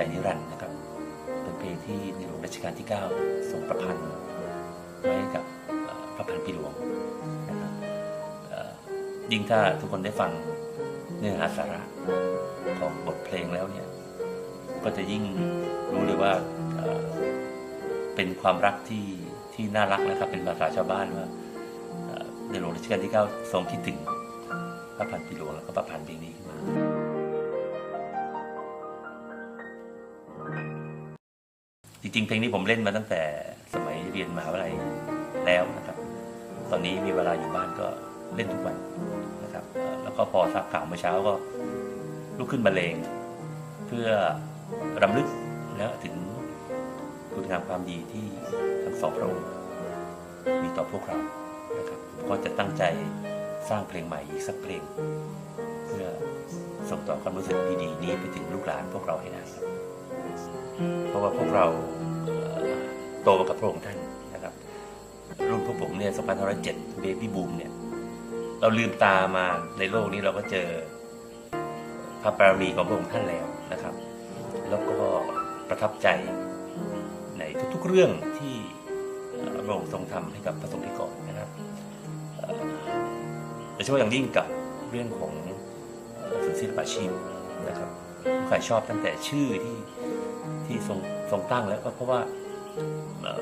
ใจนิรันดร์นะครับ เป็นเพลงที่ในหลวงรัชกาลที่ 9 ทรงประพันธ์ไว้กับพระพันปีหลวงนะครับยิ่งถ้าทุกคนได้ฟังเนื้อหาสาระของบทเพลงแล้วเนี่ย ก็จะยิ่งรู้เลยว่าเป็นความรักที่ที่น่ารักนะครับ เป็นภาษาชาวบ้านว่าในหลวงรัชกาลที่ 9 ทรงคิดถึงพระพันปีหลวงแล้วก็ประพันธ์เพลงนี้ขึ้นมา จริงๆ เพลงนี้ผมเล่นมาตั้งแต่สมัยเรียนมหาวิทยาลัยแล้วนะครับ ตอนนี้มีเวลาอยู่บ้านก็เล่นทุกวันนะครับ แล้วก็พอทราบข่าวเมื่อเช้าก็ลุกขึ้นบรรเลง เพื่อรำลึกแล้วถึงคุณงามความดีที่ทั้งสองพระองค์มีต่อพวกเรานะครับผมก็จะตั้งใจสร้างเพลงใหม่อีกสักเพลง เพื่อส่งต่อความรู้สึกดีๆ นี้ไปถึงลูกหลานพวกเราให้ได้ครับ เพราะว่าพวกเราโตมากับพระองค์ท่านนะครับ รุ่นพวกผมเนี่ย2507เบบี้บูมเนี่ย เราลืมตามาในโลกนี้เราก็เจอพระบารมีของพระองค์ท่านแล้วนะครับ แล้วก็ประทับใจในทุกๆเรื่องที่พระองค์ทรงทำให้กับพระสงฆ์นิกรนะครับโดยเฉพาะอย่างยิ่งกับเรื่องของเอ่อศิลปาชีพนะครับ ผมใครชอบตั้งแต่ชื่อที่ที่ทรงทรงตั้งแล้วก็เพราะว่าเออ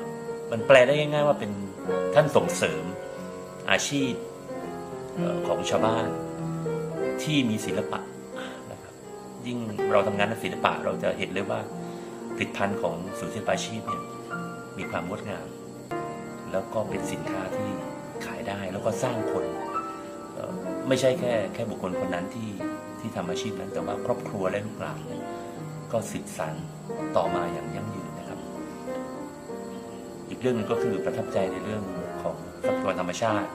มันแปลได้ง่าย ๆ ว่าเป็นท่านส่งเสริมอาชีพของชาวบ้านที่มีศิลปะนะครับยิ่งเราทำงานในศิลปะเราจะเห็นเลยว่าผลิตภัณฑ์ของศูนย์ศิลปาชีพเนี่ยมีความงดงาม แล้วก็เป็นสินค้าที่ขายได้แล้วก็สร้างคน ไม่ใช่แค่แค่บุคคลคนนั้นที่ ที่ทำอาชีพนั้น แต่ว่าครอบครัวและลูกหลานก็สืบสานต่อมาอย่างยั่งยืนนะครับ อีกเรื่องหนึงก็คือประทับใจในเรื่องของทรัพยากรธรรมชาติ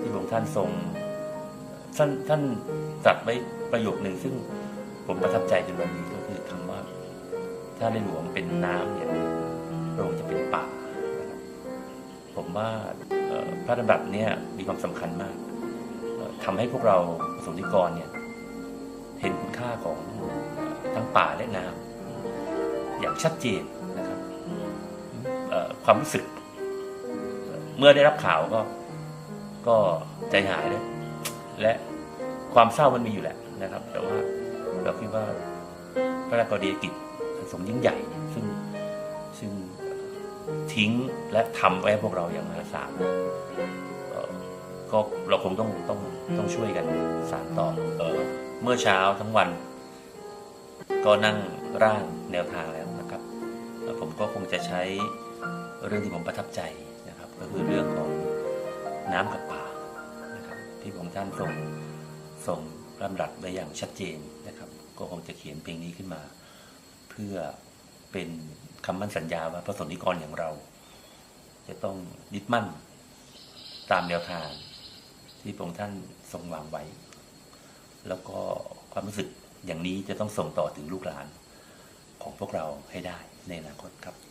ที่พระองค์ท่านทรงท่านท่านตรัสไว้ประโยคหนึ่งซึ่งผมประทับใจจนวันนี้ก็คือคำว่า ถ้าในหลวงเป็นน้ำเนี่ยพระองค์จะเป็นป่านะครับผมว่าพระดำรัสเนี่ยมีความสำคัญมากเอ่อทำให้พวกเราประสงค์นิกรเนี่ย เห็นคุณค่าของทั้งป่าและน้ำอย่างชัดเจนนะครับความรู้สึก เมื่อได้รับข่าวก็ก็ใจหายเลยและความเศร้ามันมีอยู่แหละนะครับ แต่ว่าเราคิดว่าพระราชกรณียกิจสมยิ่งใหญ่ ซึ่งซึ่งทิ้งและทำไว้พวกเราอย่างมหาศาลก็เราคงต้องต้องต้องช่วยกันสานต่อ เมื่อเช้าทั้งวัน ก็นั่งร่างแนวทางแล้วนะครับผมก็คงจะใช้เรื่องที่ผมประทับใจนะครับ ก็คือเรื่องของน้ำกับป่านะครับ ที่ผมท่านทรงทรงรำรัสไว้อย่างชัดเจนนะครับ ก็คงจะเขียนเพลงนี้ขึ้นมา เพื่อเป็นคำมั่นสัญญาว่าพระสนิกรอย่างเรา จะต้องยึดมั่นตามแนวทางที่พระองค์ท่านทรงวางไว้ แล้วก็ความรู้สึกอย่างนี้จะต้องส่งต่อถึงลูกหลานของพวกเราให้ได้ในอนาคตครับ